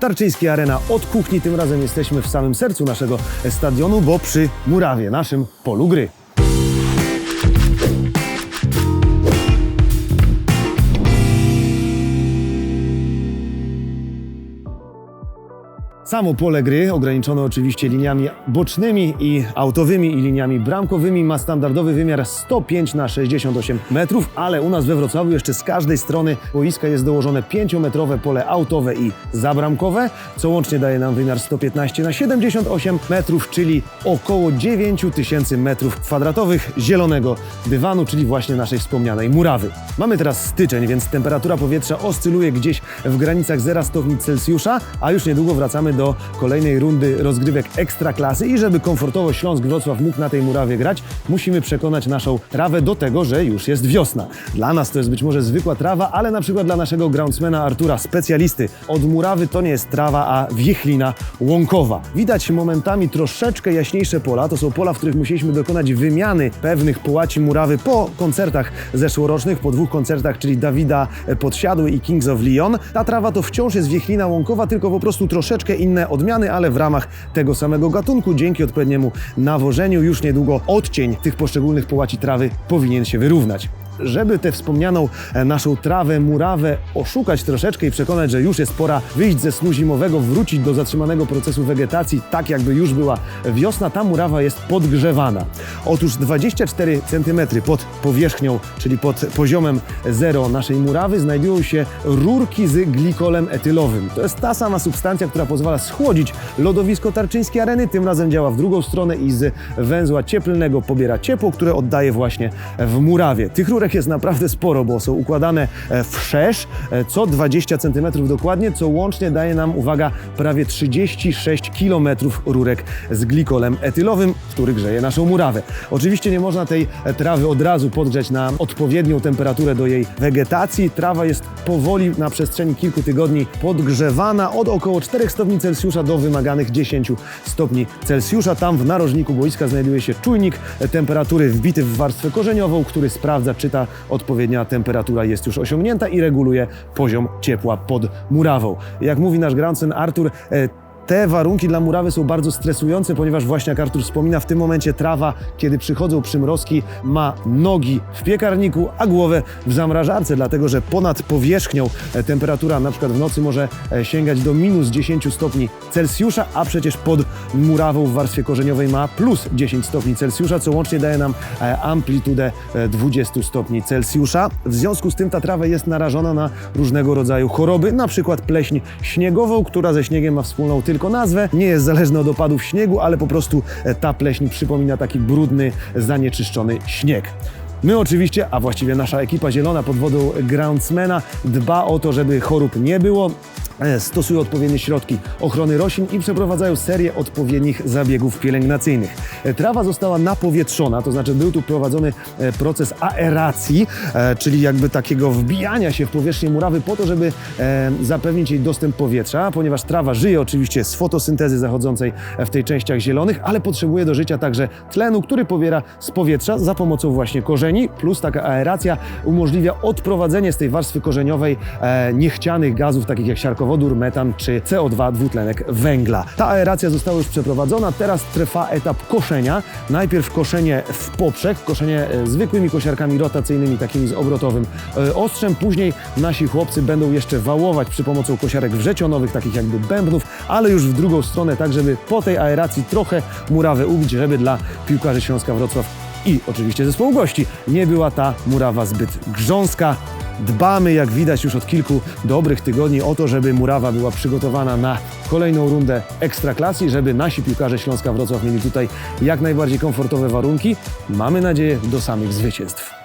Tarczyński Arena od kuchni. Tym razem jesteśmy w samym sercu naszego stadionu, bo przy Murawie, naszym polu gry. Samo pole gry, ograniczone oczywiście liniami bocznymi i autowymi i liniami bramkowymi, ma standardowy wymiar 105 na 68 metrów, ale u nas we Wrocławiu jeszcze z każdej strony boiska jest dołożone 5-metrowe pole autowe i zabramkowe, co łącznie daje nam wymiar 115 na 78 metrów, czyli około 9000 metrów kwadratowych zielonego dywanu, czyli właśnie naszej wspomnianej murawy. Mamy teraz styczeń, więc temperatura powietrza oscyluje gdzieś w granicach 0 stopni Celsjusza, a już niedługo wracamy do kolejnej rundy rozgrywek ekstraklasy i żeby komfortowo Śląsk Wrocław mógł na tej murawie grać, musimy przekonać naszą trawę do tego, że już jest wiosna. Dla nas to jest być może zwykła trawa, ale na przykład dla naszego groundsmana Artura, specjalisty od murawy, to nie jest trawa, a wiechlina łąkowa. Widać momentami troszeczkę jaśniejsze pola, to są pola, w których musieliśmy dokonać wymiany pewnych połaci murawy po koncertach zeszłorocznych, po dwóch koncertach, czyli Dawida Podsiadły i Kings of Leon. Ta trawa to wciąż jest wiechlina łąkowa, tylko po prostu troszeczkę inne odmiany, ale w ramach tego samego gatunku, dzięki odpowiedniemu nawożeniu, już niedługo odcień tych poszczególnych połaci trawy powinien się wyrównać. Żeby tę wspomnianą e, naszą trawę, murawę oszukać troszeczkę i przekonać, że już jest pora wyjść ze snu zimowego, wrócić do zatrzymanego procesu wegetacji, tak jakby już była wiosna, ta murawa jest podgrzewana. Otóż 24 cm pod powierzchnią, czyli pod poziomem zero naszej murawy, znajdują się rurki z glikolem etylowym. To jest ta sama substancja, która pozwala schłodzić lodowisko tarczyńskiej areny. Tym razem działa w drugą stronę i z węzła cieplnego pobiera ciepło, które oddaje właśnie w murawie. Tych rurek jest naprawdę sporo, bo są układane e, wszerz, e, co 20 cm dokładnie, co łącznie daje nam, uwaga, prawie 36 km rurek z glikolem etylowym, który grzeje naszą murawę. Oczywiście nie można tej e, trawy od razu podgrzać na odpowiednią temperaturę do jej wegetacji. Trawa jest powoli na przestrzeni kilku tygodni podgrzewana od około 4 stopni Celsjusza do wymaganych 10 stopni Celsjusza. Tam w narożniku boiska znajduje się czujnik temperatury wbity w warstwę korzeniową, który sprawdza, czy ta odpowiednia temperatura jest już osiągnięta i reguluje poziom ciepła pod murawą. Jak mówi nasz groundsman Artur, e, te warunki dla murawy są bardzo stresujące, ponieważ właśnie jak Artur wspomina, w tym momencie trawa, kiedy przychodzą przymrozki, ma nogi w piekarniku, a głowę w zamrażarce, dlatego że ponad powierzchnią e, temperatura na przykład w nocy może e, sięgać do minus 10 stopni Celsjusza, a przecież pod murawą w warstwie korzeniowej ma plus 10 stopni Celsjusza, co łącznie daje nam e, amplitudę e, 20 stopni Celsjusza. W związku z tym ta trawa jest narażona na różnego rodzaju choroby, na przykład pleśń śniegową, która ze śniegiem ma wspólną tylko nazwę, nie jest zależna od opadów śniegu, ale po prostu e, ta pleśń przypomina taki brudny, zanieczyszczony śnieg. My oczywiście, a właściwie nasza ekipa zielona pod wodą Groundsmana dba o to, żeby chorób nie było, stosują odpowiednie środki ochrony roślin i przeprowadzają serię odpowiednich zabiegów pielęgnacyjnych. E, Trawa została napowietrzona, to znaczy był tu prowadzony e, proces aeracji, e, czyli jakby takiego wbijania się w powierzchnię murawy po to, żeby e, zapewnić jej dostęp powietrza, ponieważ trawa żyje oczywiście z fotosyntezy zachodzącej w tej częściach zielonych, ale potrzebuje do życia także tlenu, który pobiera z powietrza za pomocą właśnie korzeni, plus taka aeracja umożliwia odprowadzenie z tej warstwy korzeniowej e, niechcianych gazów, takich jak siarkowodór, metan czy CO2, dwutlenek węgla. Ta aeracja została już przeprowadzona, teraz trwa etap koszenia. Najpierw koszenie w poprzek, koszenie e, zwykłymi kosiarkami rotacyjnymi, takimi z obrotowym e, ostrzem. Później nasi chłopcy będą jeszcze wałować przy pomocą kosiarek wrzecionowych, takich jakby bębnów, ale już w drugą stronę, tak żeby po tej aeracji trochę murawę ubić, żeby dla piłkarzy Śląska Wrocław i oczywiście zespołu gości nie była ta murawa zbyt grząska. Dbamy, jak widać już od kilku dobrych tygodni, o to, żeby murawa była przygotowana na kolejną rundę ekstraklasy, i żeby nasi piłkarze Śląska Wrocław mieli tutaj jak najbardziej komfortowe warunki. Mamy nadzieję do samych zwycięstw.